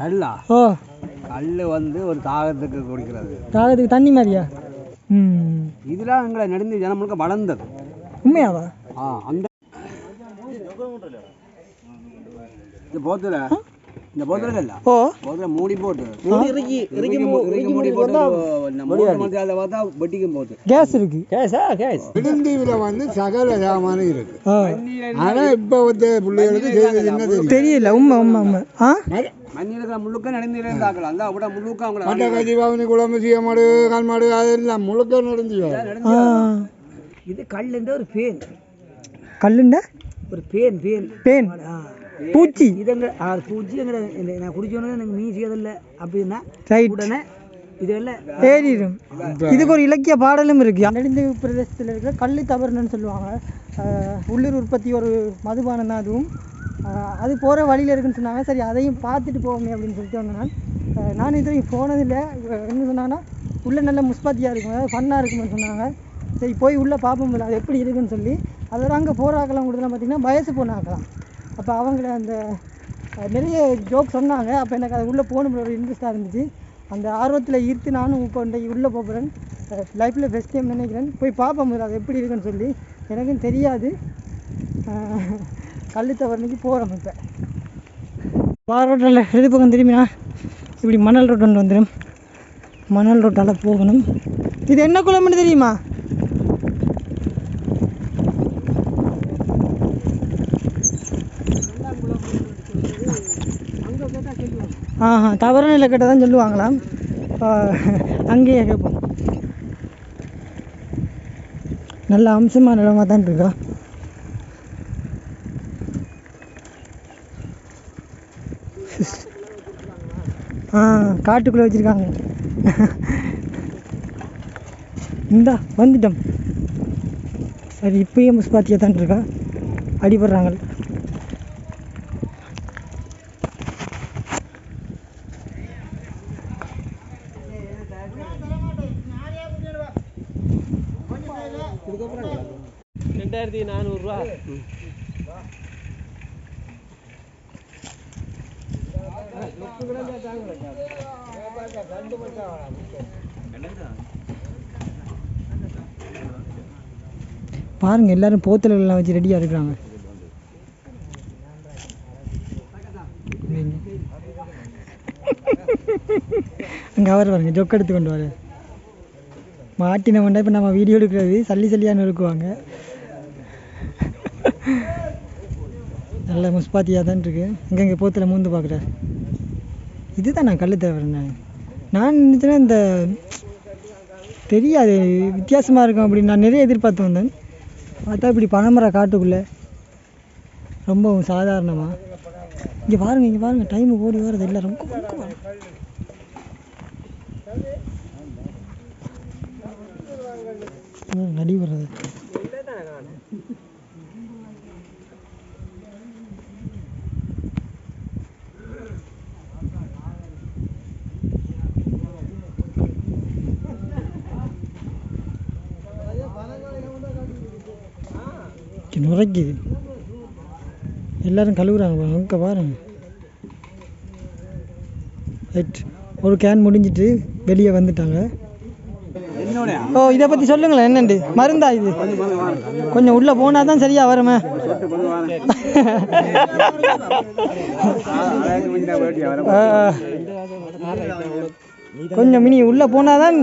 கல்லா. ஓ. கல் வந்து ஒரு தாகத்துக்கு குடிக்கிறது. தாகத்துக்கு தண்ணி மாதிரியா? ம். இதெல்லாம் எங்களை நெடுந்து ஜனம் முழுக்க வளர்ந்தது. உண்மையாவா? ஆ அந்த இந்த போத்துல இந்த போத்துல இல்ல. ஓ. போத்துல மூடி போட்டு. இறுக்கி இறுக்கி மூ- இறுக்கி மூடி போட்டு மாதிரி அதில் பார்த்தா வெட்டிக்கும் போகுது கேஸ் இருக்கு. கேஸா? கேஸ். நெடுந்தீவில் வந்து சகல சாமானும் இருக்கு. ஆனா இப்ப வந்து பிள்ளைகளுக்கு என்ன தெரியல. உண்மை உண்மை உண்மை. ஆ? முழுக்க நடுந்திலே இருந்தாக்கலாம் அந்த முழுக்க அவங்கள மட்ட கஞ்சி பாவனி குழம்பு அதெல்லாம் முழுக்க இது கல்லுன்ற ஒரு பேன். கல்லுண்ட ஒரு பேன் பேன். பேன். பூச்சி. இதங்க பூச்சி நான் குடிச்சோன்னு எனக்கு மீன் செய்யதில்லை அப்படின்னா உடனே ஏறிடும். இதுக்கு ஒரு இலக்கிய பாடலும் இருக்கு. நெடுந்து பிரதேசத்தில் இருக்கிற கள்ளி தவறுன்னு சொல்லுவாங்க. உள்ளூர் உற்பத்தி ஒரு மதுபானம் தான் அதுவும். அது போகிற வழியில் இருக்குன்னு சொன்னாங்க. சரி அதையும் பார்த்துட்டு போவோமே அப்படின்னு சொல்லிட்டு வந்தேன் நான். ஆஹ் நான் இது வரைக்கும் போனதில்லை என்ன சொன்னாங்கன்னா உள்ளே நல்ல முஸ்பாத்தியாக இருக்கும். அதாவது ஃபன்னாக இருக்கும்னு சொன்னாங்க. சரி போய் உள்ளே பார்ப்போம் அது எப்படி இருக்குன்னு சொல்லி. அதோட அங்கே போகிறாக்கலாம் கொடுத்தலாம் பார்த்திங்கன்னா வயசு போனாக்கலாம் அப்போ அவங்கள அந்த நிறைய ஜோக் சொன்னாங்க. அப்போ எனக்கு அது உள்ளே போகணும்னு ஒரு இன்ட்ரெஸ்ட்டாக இருந்துச்சு. அந்த ஆர்வத்தில் ஈர்த்து நானும் இப்போ இன்றைக்கு உள்ளே போகிறேன் லைஃப்பில் ஃபஸ்ட் டைம் நினைக்கிறேன். போய் பார்ப்போம் அது எப்படி இருக்குன்னு சொல்லி. எனக்கும் தெரியாது. கள்ளுத்தவரணிக்கு போகிறோம் இப்போ. பார் ரோட்டில் இடது பக்கம் திரும்பினா இப்படி மணல் ரோட் ஒன்று வந்துடும் மணல் ரோட்டால் போகணும். இது என்ன குளம்னு தெரியுமா? ஆஹா தவறான நிலை கேட்டால் தான் சொல்லுவாங்களாம். அங்கேயே கேட்போம். நல்ல அம்சமான இடமா தான் இருக்கா? ஆ காட்டுக்குள்ளே வச்சுருக்காங்க. இந்தா வந்துட்டோம். சரி இப்பயும் முஸ்பாத்தியாக தான் இருக்கா? அடிபடுறாங்க. ரெண்டாயிரத்தி நானூறுரூவா பாருங்க எல்லாரும் போத்தல் எல்லாம் வச்சு ரெடியாக இருக்கிறாங்க. அங்கே அவர் பாருங்க ஜொக்க எடுத்து கொண்டு வர மாட்டின வேண்டாம் இப்போ நம்ம வீடியோ எடுக்கிறது சல்லி சல்லியாக இருக்குவாங்க நல்ல முஸ்பாத்தியாக தான் இருக்கு. இங்கே இங்கே போத்தில் மூந்து பார்க்குறேன் இதுதான் நான் கல் தேவைன்னு நான் நினச்சேன்னா இந்த தெரியாது வித்தியாசமாக இருக்கும் அப்படின்னு நான் நிறைய எதிர்பார்த்து வந்தேன். பார்த்தா இப்படி பனைமரம் காட்டுக்குள்ளே. ரொம்பவும் சாதாரணமாக இங்கே பாருங்க இங்கே பாருங்க டைம் ஓடி வரது இல்லை ரொம்ப ரொம்ப நடி வர்றது. நுரைக்குது எல்லோரும் கழுவுறாங்க அங்கே பாருங்க. ரைட் ஒரு கேன் முடிஞ்சிட்டு வெளியே வந்துட்டாங்க. ஓ இதை பற்றி சொல்லுங்களேன் என்னண்டு? மருந்தா இது? கொஞ்சம் உள்ளே போனால் தான் சரியா வருமே. கொஞ்சம் மினி உள்ளே போனால் தான்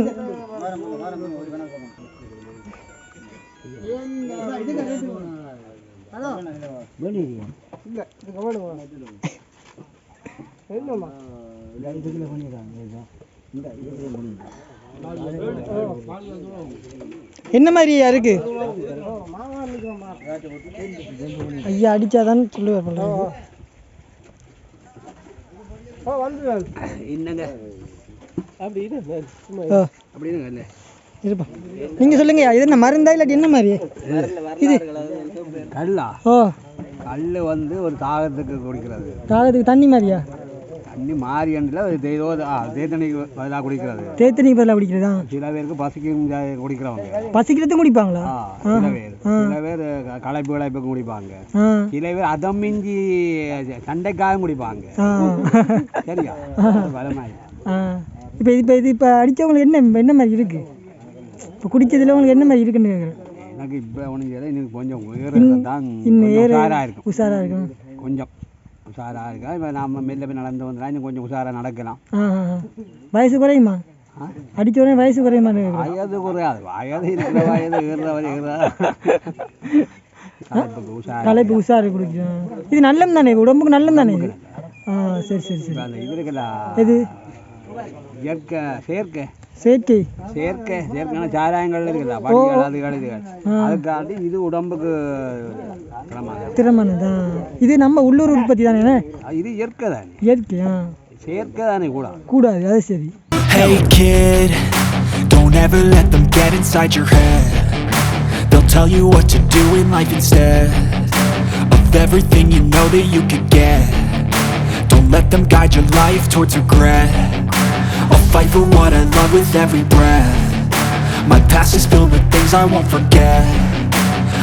என்ன மாதிரியா இருக்கு? ஐயா அடிச்சாதான் சொல்லுவார். என்னங்க? ஓ. அப்படின்னு இல்லை இருப்பா. நீங்க சொல்லுங்க இது என்ன மருந்தா இல்லாட்டி என்ன மாதிரி? இது கல்லா. ஓ. கல் வந்து ஒரு தாகத்துக்கு குடிக்கிறது. தாகத்துக்கு தண்ணி மாதிரியா? தண்ணி மாறி ஏதோ ஆ தேத்தண்ணிக்கு பதிலாக குடிக்கிறது. தேத்தனிக்கு பதிலாக குடிக்கிறதா? சில பேருக்கு பசிக்கும் குடிக்கிறவங்க. பசிக்கிறதும் குடிப்பாங்களா? சில பேர் சில பேர் களைப்பு களைப்புக்கு குடிப்பாங்க. சில பேர் அதம் மிஞ்சி சண்டைக்காகவும் குடிப்பாங்க. சரியா? பலமாய் இப்போ இப்போ இது இப்போ அடித்தவங்களுக்கு என்ன என்ன மாதிரி இருக்குது இப்போ குடிச்சதுல உங்களுக்கு என்ன மாதிரி இருக்குன்னு கேட்குறேன் எனக்கு இப்போ ஒன்றும் செய்யலை எனக்கு கொஞ்சம் தான் இன்னும் ஏற உஷாராக இருக்கும். உஷாராக இருக்கும் கொஞ்சம் உஷாராக இருக்கா? இப்போ நாம மெல்ல போய் நடந்து வந்தா இன்னும் கொஞ்சம் உஷாராக நடக்கலாம். வயசு குறையுமா? அடிச்ச உடனே வயசு கேட்குறேன் வயது குறையாது. வயது இருக்கிற வயது ஏறுற வரை ஏறுறா தலைப்பு உஷாரு குடிக்கும் இது நல்லம் தானே? உடம்புக்கு நல்லம் தானே? இது ஆ சரி சரி சரி. இது இருக்குல்ல எது? இயற்கை செயற்கை. செயற்கை செயற்கை செயற்கையான சாராயங்கள் இருக்குல்ல படிகள் அதுகள் இதுகள் அதுக்காண்டி இது உடம்புக்கு பிரமாதம். திறமானதா இது நம்ம உள்ளூர் உற்பத்தி தானே இது இயற்கை தானே இயற்கை ஆ செயற்கை தானே கூட கூடாது அது சரி Hey kid, don't ever let them get inside your head. They'll tell you what to do in life instead of everything you know that you could get. Don't let them guide your life towards regret. Fight for what I love with every breath. My past is filled with things I won't forget.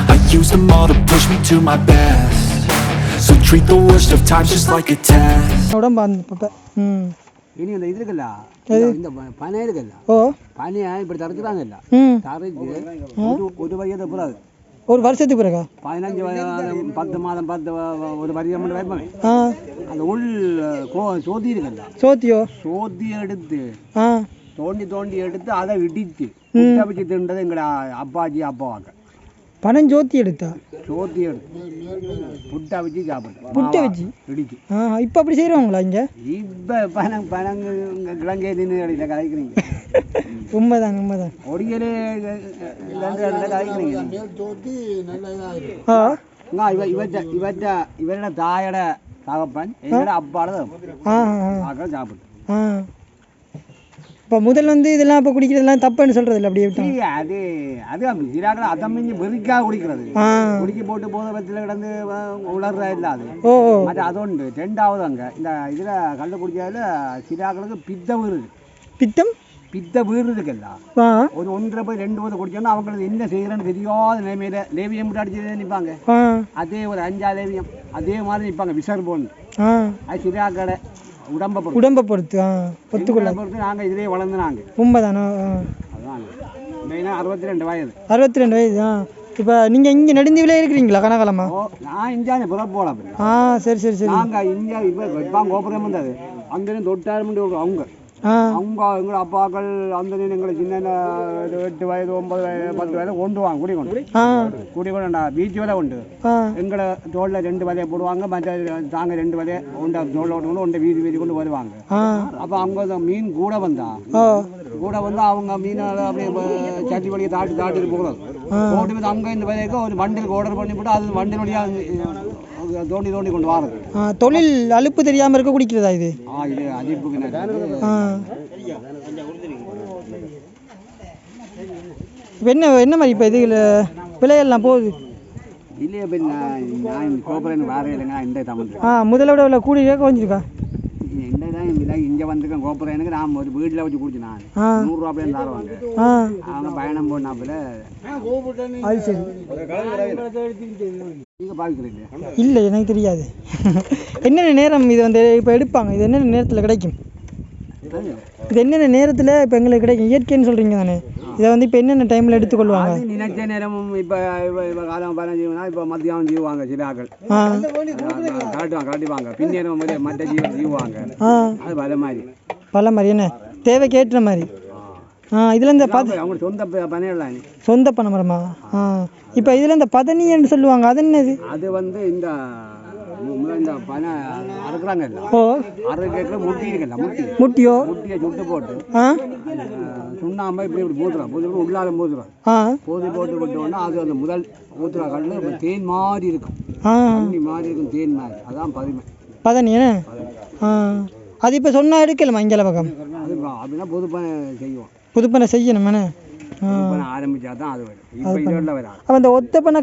I use them all to push me to my best. So treat the worst of times just like a test. உடம்பு அந்த இப்போ ம் இனி இந்த இது இருக்குல்ல இந்த- பனை இருக்குல்ல ஓ பனையை இப்படி தரைச்சுறாங்கல்ல ம் தரைச்சு ஒரு ஒரு வயதை பிறகு ஒரு வருஷத்துக்கு பிறகா? பதினஞ்சு பத்து மாதம் பத்து ஒரு வைப்பமே. ஆ. அந்த உள் சோதி இருக்குல்ல சோத்தியோ? சோதி எடுத்து தோண்டி தோண்டி எடுத்து அதை புட்டை வச்சு தின்றது எங்கட அப்பாச்சி அப்பாவாக்க. பனஞ்சோத்தி எடுத்தா? சோத்தி எடுத்து புட்டை வச்சு சாப்பிட்டு புட்டை வச்சு? இடிச்சு. இப்போ அப்படி செய்கிறவங்களா இங்கே? இப்ப பனங் பனங்கு கிழங்கே நின்று கலைக்கிறீங்க. உண்மைதான் உண்மைதான். இவ இவற்ற இவற்ற இவரோட தாயோட தகப்பன் என்னோட சாப்பிட்டு ஆ இப்போ முதல்ல வந்து இதெல்லாம் இப்போ குடிக்கிறதெல்லாம் தப்புன்னு சொல்கிறது இல்லை அப்படியே அது அது அப்படி. அதம் மிஞ்சி வெறிக்கா குடிக்கிறது. குடிக்கி போட்டு போத பத்தில் கிடந்து அஹ், உலர்றா இல்லை அது. ஓ ஓ. அது அதொண்டு ரெண்டாவது அங்கே இந்த இதில் கள்ள குடிக்காதுல சிறாக்களுக்கு பித்த வீடு இருக்கு பித்தம்? பித்த வீடு இருக்குல்ல ஆ. ஒரு ஒன்றரை போய் ரெண்டு போது குடிச்சோன்னா அவங்களுக்கு என்ன செய்யறேன்னு தெரியாத நிலைமையில லேவியம் மட்டும் அடிச்சு நிற்பாங்க. அதே ஒரு அஞ்சா லேவியம் அதே மாதிரி நிற்பாங்க விசர்போன் அது சிறாக்கடை உடம்பை பொறுத்து. உடம்பை பொறுத்து ஒத்துக்கொள்ள. பொறுத்து நாங்கள் இதிலே வளர்ந்து நாங்கள் உண்மைதானா மெயினாக அறுபத்தி ரெண்டு வயது. அறுபத்தி ரெண்டு வயசு ஆ. இப்போ நீங்கள் இங்கே நெடுந்தீவிலே இருக்கிறீங்களா கனகாலமா? நான் இந்தியாவில் புறப்போல அப்படி. ஆ சரி சரி சரி. நாங்கள் இந்தியா இப்போ கோபுரம் வந்தது அங்கேருந்து தொட்டாயிரம் அவங்க. அவங்க எங்களை அப்பாக்கள் அந்த எங்களை சின்ன எட்டு வயது ஒன்பது வயது பத்து வயது கொண்டு வாங்க குடி கொண்டு ஆ. குடி கொண்டா பீச் வலை உண்டு. எங்களை தோளில் ரெண்டு வலையை போடுவாங்க மற்ற தாங்க ரெண்டு வலையை உண்டை தோளில் கொண்டு கொண்டு வீதி வீதி கொண்டு வருவாங்க. அப்போ அவங்க மீன் கூட வந்தா கூட வந்து அவங்க மீனை அப்படியே சட்டி வழியை தாட்டி தாட்டிட்டு போகிறது போட்டு அங்கே இந்த வரைக்கும் ஒரு வண்டிலுக்கு ஆர்டர் பண்ணி போட்டு அது வண்டி வழியாக தோண்டி தோண்டி கொண்டு வாரது தொழில் அலுப்பு தெரியாமல் இருக்க குடிக்கிறதா இது? ஆ இது அதிப்புக்கு என்ன ஆ. என்ன என்ன மாதிரி இப்போ இதுல விலையெல்லாம் போகுது? இல்லையே பின்ன நான் வேற இல்லைங்க இந்த தமிழ் ஆ முதல்ல விட கூடி குறைஞ்சிருக்கா? இந்த தான் இதாக இங்கே வந்துருக்கேன் கோபுரம். எனக்கு நான் ஒரு வீட்டில் வச்சு குடிச்சேன் நான். நூறுரூவா தருவாங்க. அவங்க பயணம் போனாப்புல அது சரி. நீங்கள் பார்க்குறீங்க இல்லை எனக்கு தெரியாது. என்னென்ன நேரம் இது வந்து இப்போ எடுப்பாங்க? இது என்னென்ன நேரத்தில் கிடைக்கும்? இது என்னென்ன நேரத்தில் இப்போ எங்களுக்கு கிடைக்கும்? இயற்கைன்னு சொல்கிறீங்க தானே? இதை வந்து இப்போ என்னென்ன டைமில் எடுத்துக்கொள்வாங்க? நினைச்ச நேரமும் இப்போ இப்போ இப்போ காலம் பதினஞ்சு இப்போ மத்தியானம் ஜீவாங்க சில ஆக்கள் ஆ. காட்டுவாங்க காட்டுவாங்க பின்னேரம் வந்து மற்ற ஜீவன் ஜீவாங்க அது வர மாதிரி. பல மாதிரி என்ன? தேவைக்கு ஏற்ற மாதிரி. ஆ இதில் இந்த பத அவங்க சொந்த பனையெல்லாம் சொந்த பனை மரமா ஆ. இப்போ இதில் இந்த பதனின்னு சொல்லுவாங்க. அது என்னது? அது வந்து இந்த மு- மு- இந்த பனை அறுக்குறாங்க இல்லை? ஓ. முட்டி இருக்குல்ல முட்டி. முட்டியோ? முட்டியை சுட்டு போட்டு ஆ. அந்த சுண்ணாம்பை இப்படி இப்படி பூத்துறோம் பூத்து உள்ளால பூத்துறோம் ஆ. போதி போட்டு விட்டோம்னா அது அந்த முதல் ஊத்துற கல்லு தேன் மாதிரி இருக்கும். தண்ணி மாதிரி இருக்கும் தேன் மாதிரி. அதான் பதுமை. பதனி ஆ. அது இப்போ சொன்னால் எடுக்கலாமா இங்கே பக்கம் அது அப்படின்னா புது பனை செய்வோம். புதுப்பனை செய்யணும் என்ன ஆ புது பனை ஆரம்பிச்சா தான் அது வரும் இப்போ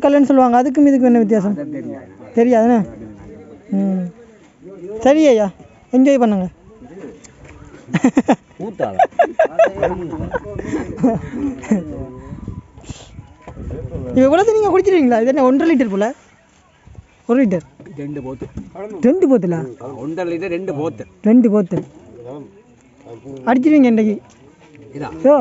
கல்லுன்னு சொல்லுவாங்க அதுக்கும் இதுக்கும் என்ன வித்தியாசம்? தெரியாதுண்ணே ம். சரி ஐயா என்ஜாய் பண்ணுங்க. இப்போ இவ்வளோத்து நீங்கள் குடிச்சிருவீங்களா? இது என்ன ஒன்றரை லிட்டர் போல? ஒரு லிட்டர் ரெண்டு போத்து. ரெண்டு போத்துல? ஒன்றரை லிட்டர் ரெண்டு போத்து. ரெண்டு போத்தல் அடிச்சிருவீங்க இன்றைக்கு. இதா. ஓ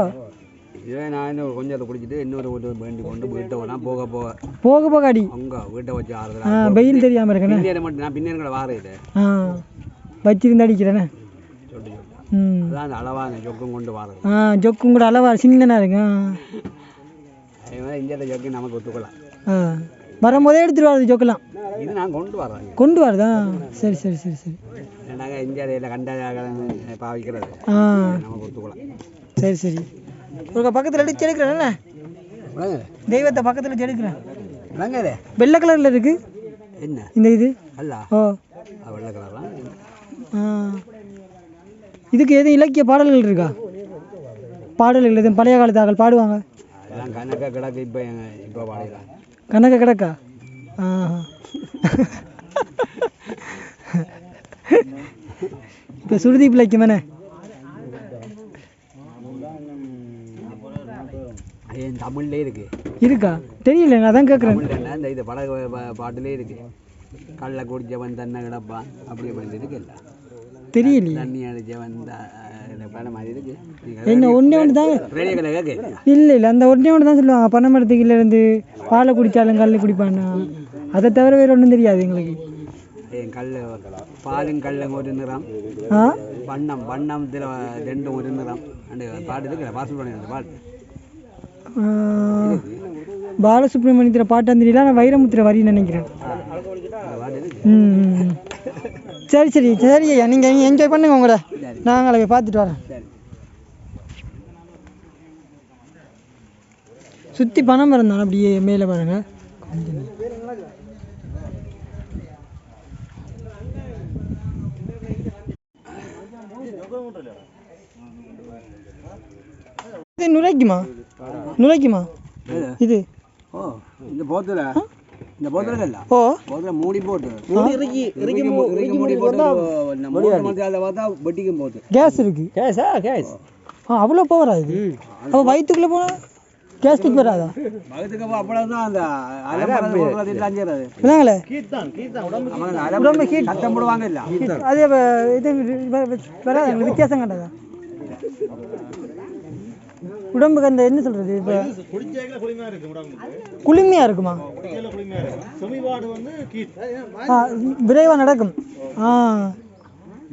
இதே நான் இன்னும் கொஞ்சத்தை குடிச்சிட்டு இன்னொரு ஒரு வேண்டி கொண்டு வீட்டை வேணா போக போக போக போக அடி அங்க வீட்டை வச்சு ஆறுதல் வெயில் தெரியாமல் இருக்கண்ணே பின்னேற மட்டும் நான் பின்னேற வார இது. ஆ வச்சிருந்து ம். அதான் அந்த அளவான சொக்கம் கொண்டு வாரது ஆ ஜொக்கும் கூட அளவா சின்னனா இருக்கு ஆ. அதே மாதிரி இந்தியாவில் ஜொக்கு நமக்கு ஒத்துக்கலாம். ஆ. வரும்போதே எடுத்துட்டு வரது ஜொக்கலாம் இது நான் கொண்டு வரேன் கொண்டு வரதா சரி சரி சரி சரி. நாங்கள் இந்தியாவில் கண்ட பாவிக்கிறது. ஆ. நமக்கு ஒத்துக்கலாம். சரி சரி. ஒரு பக்கத்தில் எடுத்து எடுக்கிறேன் தெய்வத்தை பக்கத்தில் வச்சு எடுக்கிறேன் வெள்ளை கலரில் இருக்கு. என்ன? இந்த இது? ஓ. வெள்ளை கலர்லாம் ஆ. இதுக்கு எதுவும் இலக்கிய பாடல்கள் இருக்கா? பாடல்கள் எதுவும் பழைய காலத்து ஆக்கள் பாடுவாங்க? கணக்காக கிடக்கு இப்போ இப்போ பாடிடலாம் கணக்க கிடக்கா? ஆ. இப்போ சுருதி பிள்ளைக்குமானே அது தமிழ்லேயே இருக்கு. இருக்கா? தெரியல நான் தான் கேட்குறேன் தமிழ்ல இந்த இது படகு ப- பாட்டுலேயே இருக்கு. கள்ள குடிச்சவன் தன்னை கிடப்பான் அப்படி அப்படி இருக்கு இல்லை தெரியலையே. தண்ணி அடிச்சவன் த- இந்த படம் மாதிரி இருக்கு. என்ன ஒன்றே ஒன்று தான் ரேடியோ கலை கேட்க இல்லை இல்லை அந்த ஒன்றே ஒன்று தான் சொல்லுவாங்க. பனை மரத்துக்குள்ள இருந்து பாலை குடித்தாலும் கல் குடிப்பானா அதை தவிர வேறு ஒன்றும் தெரியாது எங்களுக்கு. என் கல் பாலும் கல்லும் ஒரு நிறம். ஆ? வண்ணம் வண்ணத்தில் ரெண்டும் ஒரு நிறம். அந்த பாட்டு இருக்கு வாசல் பண்ணி அந்த பாட்டு. பாலசுப்ரமணியத்தில் பாட்டாந்திரியில் நான் வைரமுத்திர வரின்னு நினைக்கிறேன். ம் சரி சரி சரி ஐயா நீங்கள் என்ஜாய் பண்ணுங்க உங்களை. நாங்களை போய் பார்த்துட்டு வரோம். சுற்றி பணம் இருந்தாலும் அப்படியே மேலே பாருங்க. கொஞ்சம் இது நுரைக்குமா? நுரைக்குமா? இது. ஓ இந்த போத்துல. இந்த போத்துல இல்ல ஓ. போத்துல மூடி போட்டு. மூடி இறக்கி இறக்கி இறக்கி மூடி போட்டு நம்ம மூட்டை மாதிரி அதை பார்த்தா வெட்டிக்கும் போகுது கேஸ் இருக்கு. கேஸா கேஸ். ஆ அவ்வளோ பவரா இது? அப்போ வயிற்றுக்குள்ளே போனால் வராதா போடுறது இல்லை அஞ்சுறது. இல்லைங்களே அவங்க அலம்பரம் சத்தம் போடுவாங்க இல்ல. அது இது வராதா வித்தியாசம் கண்டதா? உடம்புக்கு அந்த என்ன சொல்றது இப்போ குளுமையா இருக்குமா? விரைவா நடக்கும். ஆ.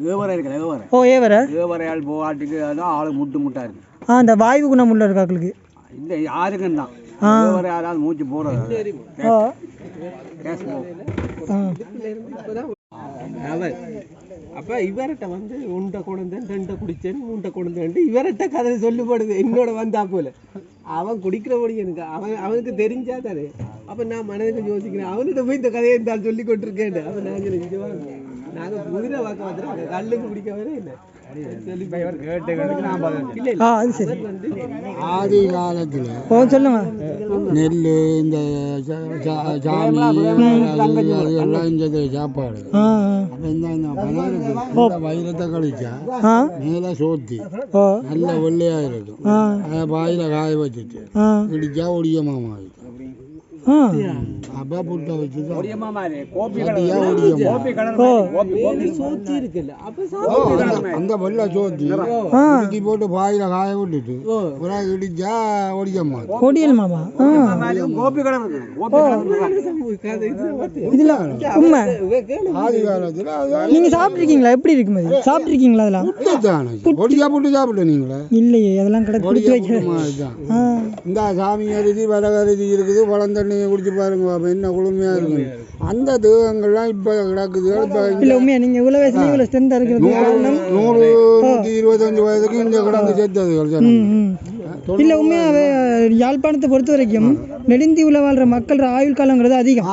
ஏவரை இருக்குல்ல ஏவரை? ஓ ஏவர? ஏவரையால் போகாட்டுக்கு அதான் ஆளு முட்டு முட்டா இருக்கு. ஆ அந்த வாயு குணம் உள்ள இருக்காக்களுக்கு இந்த யாருக்கும் தான். ஏவரை யாராவது மூச்சு போறது கேஸ் அப்ப இவர்கிட்ட வந்து உண்டை குழந்தேன் ரெண்டை குடித்தேன் மூண்டை கொண்டு இவர்கிட்ட கதை சொல்லுபடுது என்னோட வந்தா போல. அவன் குடிக்கிறபடி எனக்கு அவன் அவனுக்கு தெரிஞ்சா தானே. அப்போ நான் மனதுக்கு யோசிக்கிறேன் அவன்கிட்ட போய் இந்த கதையை இருந்தால் சொல்லி கொண்டிருக்கேன் அப்போ நாங்கள் இங்க வாங்க. நாங்க குதிரை வாக்க வந்துருக்கோம் கல்லுக்கு குடிக்கவே இல்லை ஆ அது சரி. ஆதி காலத்தில் ஓ சொல்லுங்க நெல் இந்த சாமி எல்லாம் இந்த சாப்பாடு. ஆ அப்போ இந்த வயிறத்தை கழிச்சா மேலே சோத்தி நல்ல வெள்ளையா இருக்கும். ஆ. அதை பாயில் காய வச்சுட்டு இடிச்சா ஒடியமாமா ஆ அப்போ புட்டை வச்சு ஒடியம்மா மாதிரி கலர் சோத்தி இருக்குல்ல அப்ப அந்த- வெள்ளை சோத்தி இடிச்சு போட்டு பாயில் காய விட்டுட்டு பிறகு இடிச்சா ஒடியம்மா கொடியல் மாமா கலர் இதுல உண்மை ஆதி காலத்தில் நீங்க சாப்பிட்ருக்கீங்களா எப்படி இருக்கும் அது சாப்பிட்ருக்கீங்களா அதெல்லாம் ஒடியா புட்டு சாப்பிட்ட நீங்களே இல்லையே அதெல்லாம் கிடக்கு இந்த சாமி அரிசி விறகு அரிசி இருக்குது பழம் தண்ணி குடிச்சு பாருங்க பாப்பா, என்ன குளுமையா இருக்கு. அந்த தேகங்கள்லாம் இப்ப கிடக்குது இப்ப இங்க இல்ல உண்மையா நீங்க இவ்வளவு வயசுல இவ்வளவு ஸ்ட்ரென்த் இருக்கிறது காரணம்? நூறு நூத்தி இருபத்தஞ்சு வயதுக்கு இந்த. ம், ம். இல்ல உண்மையாவே யாழ்ப்பாணத்தை பொறுத்த வரைக்கும் நெடுந்தீவுல வாழ்ற மக்கள் ஆயுள் காலங்கிறது அதிகம்.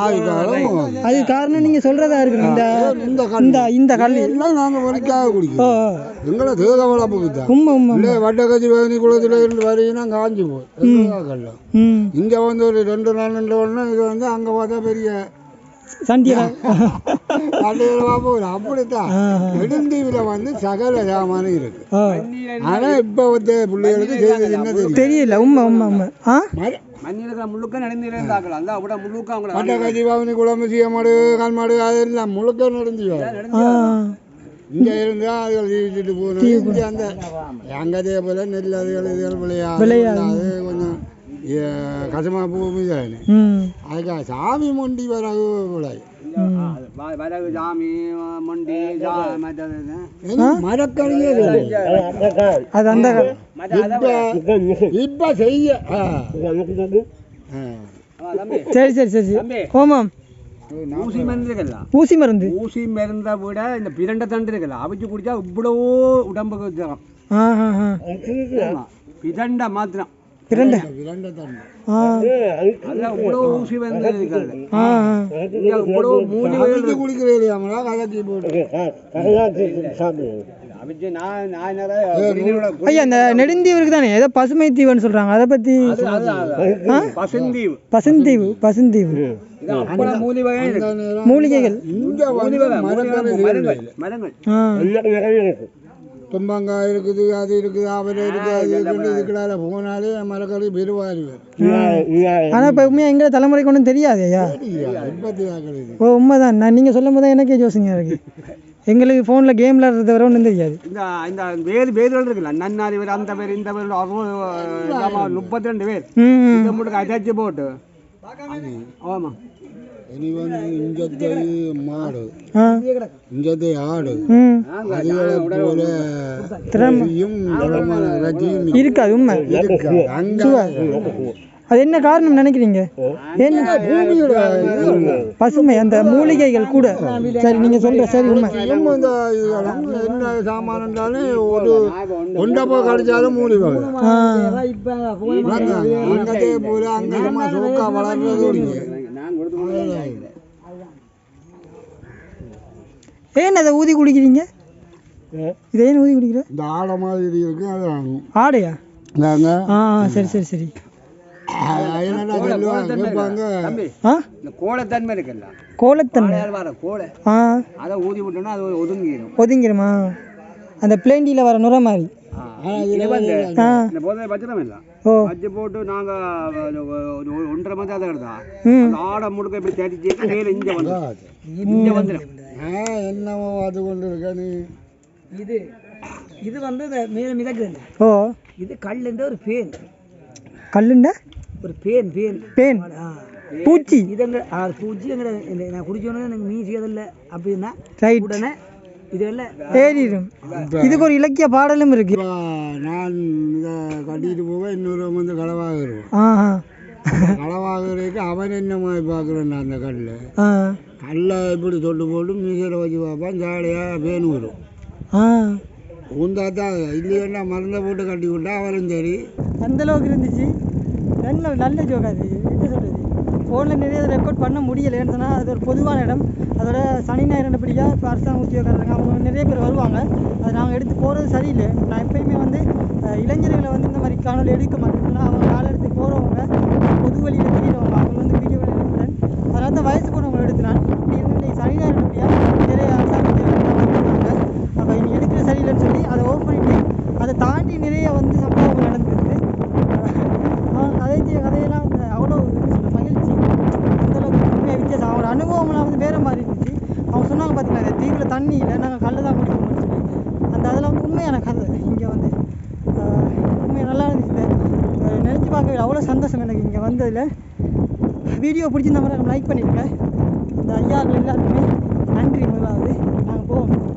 அது காரணம் நீங்க சொல்றதா இருக்கணும். இந்த இந்த கல். இந்த இந்த கல். எல்லாம் நாங்க வலிக்காக ஓ குடிக்கிறோம் எங்களை தேக வளர்ப்புக்கு தான். உண்மை உண்மை இல்லை வட்டக்கச்சி வேணி குளத்துல இருந்து வரையினா காஞ்சி போய் கல்லம். இங்க வந்து ஒரு ரெண்டு நாள் ரெண்டு உடனே இது வந்து அங்க பார்த்தா பெரிய அப்படித்தான். நெடுந்தீவில் வந்து சகல இருக்கு. ஆ. ஆனா இப்போ வந்து பிள்ளைகளுக்கு செய்தது என்ன தெரியும் தெரியல. உண்மை உண்மை உண்மை. ஆ? மர- மண்ணில் இருக்கிற முழுக்க நடந்து இருந்தாக்கலாம் அந்த விட முழுக்க அவங்கள மட்டை கஞ்சி பவனி குழம்பு சீய மாடு கால் மாடு அதெல்லாம் முழுக்க நடந்து ஆ. இங்க இருந்தா அதுகள் ஜீவிச்சுட்டு போகணும் இங்க அந்த அங்கதே போல நெல் அதுகள் இதுகள் விளையாது. விளையாது. அது கொஞ்சம் ஏ, கசமா பூமி தானே. ம். அதுக்காக சாமி மொண்டி வரகு. வ- வரகு ஜாமி மொண்டி. மரக்கறியே அது அந்த இப்ப செய்ய சரி சரி சரி. சரி ஓமாம் ஊசி மருந்து இருக்குல்ல ஊசி மருந்து. ஊசி மருந்தை விட இந்த பிரண்ட தண்டு இருக்குல்ல அவிச்சு குடிச்சா இவ்வளவோ உடம்புக்கு. பிரண்ட மாத்திரம். இரண்டு. ஐயா நெடுந்தீவுக்கு தானே? ஏதோ பசுமை தீவுன்னு சொல்றாங்க. அதை பத்தி பசுந்தீவு. பசுந்தீவு பசுந்தீவு. மூலிகைகள். மரங்கள் மரங்கள் ஆ தும்பங்காய் இருக்குது அது இருக்குது அவரை இருக்குது அது இருக்குது இதுக்குள்ளால போனாலே மரக்கறி பெருவாரி வரும். ஆனா இப்ப உண்மையா எங்க தலைமுறைக்கு ஒன்றும் தெரியாது ஐயா. ஓ உண்மைதான். நான் நீங்க சொல்லும் போது எனக்கே யோசனையா இருக்கு. எங்களுக்கு ஃபோன்ல கேம் விளையாடுறத வர ஒன்றும் தெரியாது. இந்த இந்த வேறு வேர்கள் இருக்குல்ல? நன்னாரி பேர் அந்த பேர் இந்த பேர் அறுபது முப்பத்தி ரெண்டு பேர். இந்த மட்டும் அடைச்சி போட்டு. ஆமா. அதுகளை போல இறைச்சியும் இருக்காது உண்மை. இருக்கு. அங்க அது என்ன காரணம் நினைக்கிறீங்க? என்ன? பூமியோட பசுமை அந்த மூலிகைகள் கூட. சரி நீங்க சொல்ற சரி உண்மை. என்ன சாமான் என்றாலும் ஒரு ஒன்றப்போ கடிச்சாலும் ஆ. அங்கத்தே போல அங்க சோக்கா வளர்றது நான் கொடுத்து ஏன் அதை ஊதி குடிக்கிறீங்க? இதை ஏன் ஊதி குடிக்கிற? இந்த ஆடை மாதிரி இருக்கு அது ஆடையா? நாங்க ஆ சரி சரி சரி. கோலத்தன்மை இருக்குல்ல. கோலத்தன்மை கோலை ஆ. அதை ஊதி விட்டோம்னா அது ஒதுங்கிடும். ஒதுங்கிருமா அந்த பிளேண்டியில் வர நுர மாதிரி. இது வந்து ஆ. இந்த போதை பச்சனம் இல்லை. வச்சு போட்டு நாங்க ஒன்றரை மணி அதை அந்த ஆடை முழுக்க இப்படி தேடி மேல இங்க வந்து. இங்க வந்துடும் நான் என்னமோ அது கொண்டு இருக்க நீ. இது இது வந்து இந்த மேல மிதக்குது ஓ. இது கல்லுன்ற ஒரு பேன். கல்லுண்ட? ஒரு பேன் பேன். பேன். பூச்சி. இதங்க ஆ, பூச்சி இந்த நான் குடிச்சோன்னே எனக்கு மீசியதில்லை அப்படின்னா உடனே ஏறிடும் இதுக்கு ஒரு இலக்கிய பாடலும் இருக்கு. நான் இதை கட்டிட்டு போக இன்னொரு வந்து களவாகிறோம் களவாகிறதுக்கு அவன் என்ன மாதிரி பார்க்குறேன் அந்த கல்லை. கல்லை இப்படி தொட்டு போட்டு மீசையில் வச்சு பார்ப்பான் ஜாலியாக பேன் வரும் உந்தா தான் இல்லையா மருந்தை போட்டு கட்டி விட்டா அவரும் சரி. அந்த அளவுக்கு இருந்துச்சு. நல்ல நல்ல ஜோக் அது. என்ன சொல்றது ஃபோனில் நிறைய ரெக்கார்ட் பண்ண முடியலைன்னு சொன்னால் அது ஒரு பொதுவான இடம். அதோட சனி ஞாயிறு படிக்கா இப்போ அரசாங்க உத்தியோகக்காரங்க அவங்க நிறைய பேர் வருவாங்க. அது நாங்கள் எடுத்து போகிறது சரியில்லை. நான் எப்பயுமே வந்து இளைஞர்களை வந்து இந்த மாதிரி காணொலி எடுக்க மாட்டேன் அவங்க காலை எடுத்து போகிறவங்க பொது வழியில் தெரியிறவங்க அவங்க வந்து வீடியோவில் எடுக்கிறேன். அதனால தான் வயசு போனவங்களை எடுத்து நான். இப்படி இருந்து இன்னைக்கு சனி ஞாயிறு படியா நிறைய அரசாங்க உத்தியோகர்கள் வந்திருந்தாங்க அப்போ இனி எடுக்கிற சரியில்லைன்னு சொல்லி அதை ஓப்பன் பண்ணிட்டு அதை தாண்டி நிறைய வந்து சம்பவங்கள் நடந்திருக்கு அவன் கதைச்சிய கதையெல்லாம் வந்து அவ்வளோ என்ன சொல்ற மகிழ்ச்சி அந்த அளவுக்கு உண்மையாக வித்தியாசம் அவனோட அனுபவம்லாம் வந்து வேற மாதிரி இருந்துச்சு அவங்க சொன்னாங்க பார்த்தீங்களா இந்த தீவில் தண்ணி இல்லை நாங்கள் கல்ல தான் குடிப்போம்னு சொல்லி அந்த அதில் வந்து உண்மையான கதை இங்கே வந்து ஆஹ், உண்மையாக நல்லா இருந்துச்சு இந்த அவ்வளோ சந்தோஷம் எனக்கு இங்கே வந்ததில். வீடியோ பிடிச்சிருந்த மாதிரி லைக் பண்ணிடுங்க. இந்த ஐயாக்கள் எல்லாருக்குமே நன்றி முதலாவது. நாங்கள் போவோம்.